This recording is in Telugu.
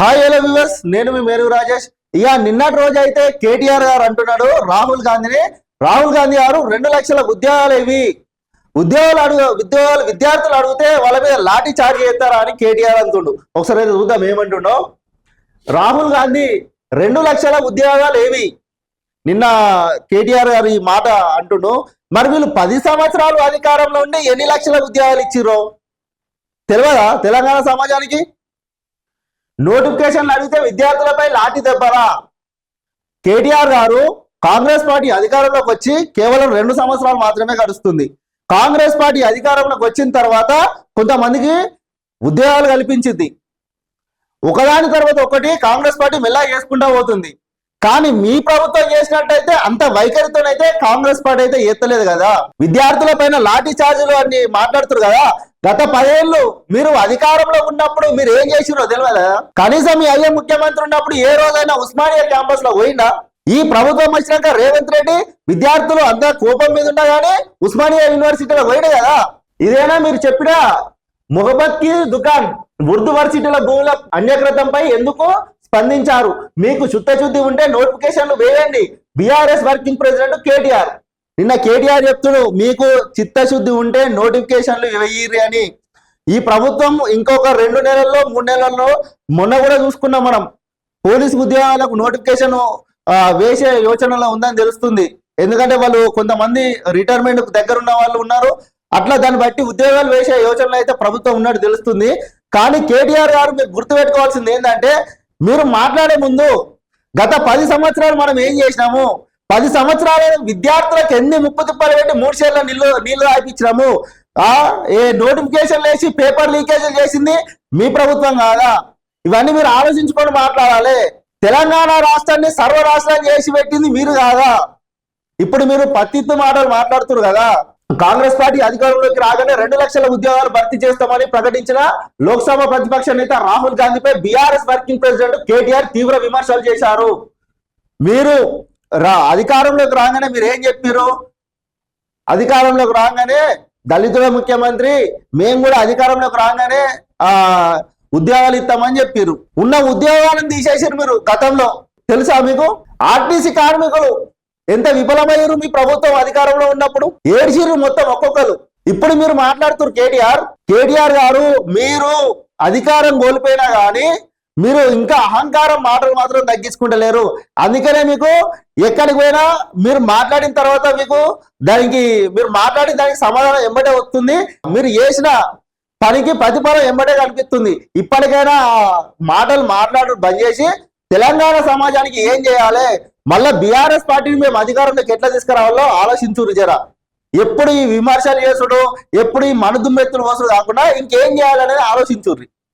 హాయ్ హలో వ్యూవర్స్ నేను మీ మేరు రాజేష్. ఇక నిన్నటి రోజు అయితే కేటీఆర్ గారు అంటున్నాడు రాహుల్ గాంధీని. రాహుల్ గాంధీ గారు రెండు లక్షల ఉద్యోగాలు ఇవి. ఉద్యోగాలు అడుగు ఉద్యోగాలు విద్యార్థులు అడిగితే వాళ్ళ మీద లాఠీ చార్జ్ చేస్తారా అని కేటీఆర్ అంటుండు. ఒకసారి అయితే చూద్దాం ఏమంటుండో. రాహుల్ గాంధీ రెండు లక్షల ఉద్యోగాలు ఏవి? నిన్న కేటీఆర్ గారు ఈ మాట అంటుండు. మరి వీళ్ళు పది సంవత్సరాలు అధికారంలో ఉండి ఎన్ని లక్షల ఉద్యోగాలు ఇచ్చిర్రో? తెలియదా? తెలంగాణ సమాజానికి? నోటిఫికేషన్లు అడిగితే విద్యార్థులపై లాఠీ దెబ్బరా కేటీఆర్ గారు కాంగ్రెస్ పార్టీ అధికారంలోకి వచ్చి కేవలం రెండు సంవత్సరాలు మాత్రమే గడుస్తుంది. కాంగ్రెస్ పార్టీ అధికారంలోకి వచ్చిన తర్వాత కొంతమందికి ఉద్యోగాలు కల్పించింది. ఒకదాని తర్వాత ఒకటి కాంగ్రెస్ పార్టీ మెల్లగా చేసుకుంటా పోతుంది. కానీ మీ ప్రభుత్వం చేసినట్టయితే అంత వైఖరితోనైతే కాంగ్రెస్ పార్టీ అయితే ఎత్తలేదు కదా. విద్యార్థుల పైన లాఠీ చార్జీలు అని మాట్లాడుతారు కదా. గత పదేళ్ళు మీరు అధికారంలో ఉన్నప్పుడు మీరు ఏం చేసిరో తెలియదా కనీసం మీ అయ్యే ముఖ్యమంత్రి ఉన్నప్పుడు ఏ రోజైనా ఉస్మానియా క్యాంపస్లో పోయిందా ఈ ప్రభుత్వం వచ్చినాక రేవంత్ రెడ్డి విద్యార్థులు అంతా కోపం మీద ఉన్నా గానీ ఉస్మానియా యూనివర్సిటీలో పోయిన కదా. ఇదేనా మీరు చెప్పినా? మొహమ్మద్కి దుకాన్ ఉర్దూ వర్సిటీల భూముల అన్యకృతంపై ఎందుకు స్పందించారు. మీకు చిత్తశుద్ధి ఉంటే నోటిఫికేషన్లు వేయండి. BRS working president KTR. నిన్న కేటీఆర్ చెప్తుడు మీకు చిత్తశుద్ధి ఉంటే నోటిఫికేషన్లు వెయ్యిర్రి అని. ఈ ప్రభుత్వం ఇంకొక రెండు నెలల్లో మూడు నెలల్లో మొన్న కూడా చూసుకున్నాం మనం. పోలీస్ ఉద్యోగాలకు నోటిఫికేషన్ వేసే యోచనలో ఉందని తెలుస్తుంది. ఎందుకంటే వాళ్ళు కొంతమంది రిటైర్మెంట్ దగ్గర ఉన్న వాళ్ళు ఉన్నారు. అట్లా దాన్ని బట్టి ఉద్యోగాలు వేసే యోచనలో అయితే ప్రభుత్వం ఉన్నట్టు తెలుస్తుంది. కానీ కేటీఆర్ గారు మీరు గుర్తుపెట్టుకోవాల్సింది ఏంటంటే మీరు మాట్లాడే ముందు గత పది సంవత్సరాలు మనం ఏం చేసినాము? పది సంవత్సరాలు విద్యార్థులకు ఎన్ని ముప్పు తిప్పలు పెట్టి మూడు షేర్ల నీళ్ళు నీళ్ళు రాయిపించినాము ఆ ఏ నోటిఫికేషన్ వేసి పేపర్ లీకేజ్ చేసింది మీ ప్రభుత్వం కాదా? ఇవన్నీ మీరు ఆలోచించుకొని మాట్లాడాలి. తెలంగాణ రాష్ట్రాన్ని సర్వ రాష్ట్రాన్ని చేసి పెట్టింది మీరు కాదా? ఇప్పుడు మీరు పత్తిత్తు మాటలు మాట్లాడుతున్నారు కదా? కాంగ్రెస్ పార్టీ అధికారంలోకి రాగానే రెండు లక్షల ఉద్యోగాలు భర్తీ చేస్తామని ప్రకటించిన లోక్సభ ప్రతిపక్ష నేత రాహుల్ గాంధీపై బీఆర్ఎస్ వర్కింగ్ ప్రెసిడెంట్ కేటీఆర్ తీవ్ర విమర్శలు చేశారు. మీరు రా అధికారంలోకి రాగానే మీరు ఏం చెప్పారు అధికారంలోకి రాగానే దళితుల ముఖ్యమంత్రి మేము కూడా అధికారంలోకి రాగానే ఆ ఉద్యోగాలు ఇస్తామని చెప్పారు ఉన్న ఉద్యోగాలను తీసేసారు మీరు గతంలో. తెలుసా మీకు? ఆర్టీసీ కార్మికులు ఎంత విఫలమయ్యారు మీ ప్రభుత్వం అధికారంలో ఉన్నప్పుడు? ఏడ్చిర్రు మొత్తం ఒక్కొక్కరు. ఇప్పుడు మీరు మాట్లాడుతున్నారు కేటీఆర్. కేటీఆర్ గారు మీరు అధికారం కోల్పోయినా కానీ మీరు ఇంకా అహంకారం మాటలు మాత్రం తగ్గించుకుంటలేరు. అందుకనే మీకు ఎక్కడికి పోయినా మీరు మాట్లాడిన తర్వాత మీకు దానికి మీరు మాట్లాడిన దానికి సమాధానం ఎంబటే వస్తుంది. మీరు చేసిన పనికి ప్రతిఫలం ఎంబటే కనిపిస్తుంది. ఇప్పటికైనా మాటలు మాట్లాడు బంద్ చేసి తెలంగాణ సమాజానికి ఏం చేయాలి? మళ్ళా బీఆర్ఎస్ పార్టీని మేము అధికారంలోకి ఎట్లా తీసుకురావాలో ఆలోచించురు జరా. ఎప్పుడు ఈ విమర్శలు చేసుడు ఎప్పుడు ఈ మనుదుమ్మెత్తులు వసుడు కాకుండా ఇంకేం చేయాలనేది ఆలోచించుర్రి.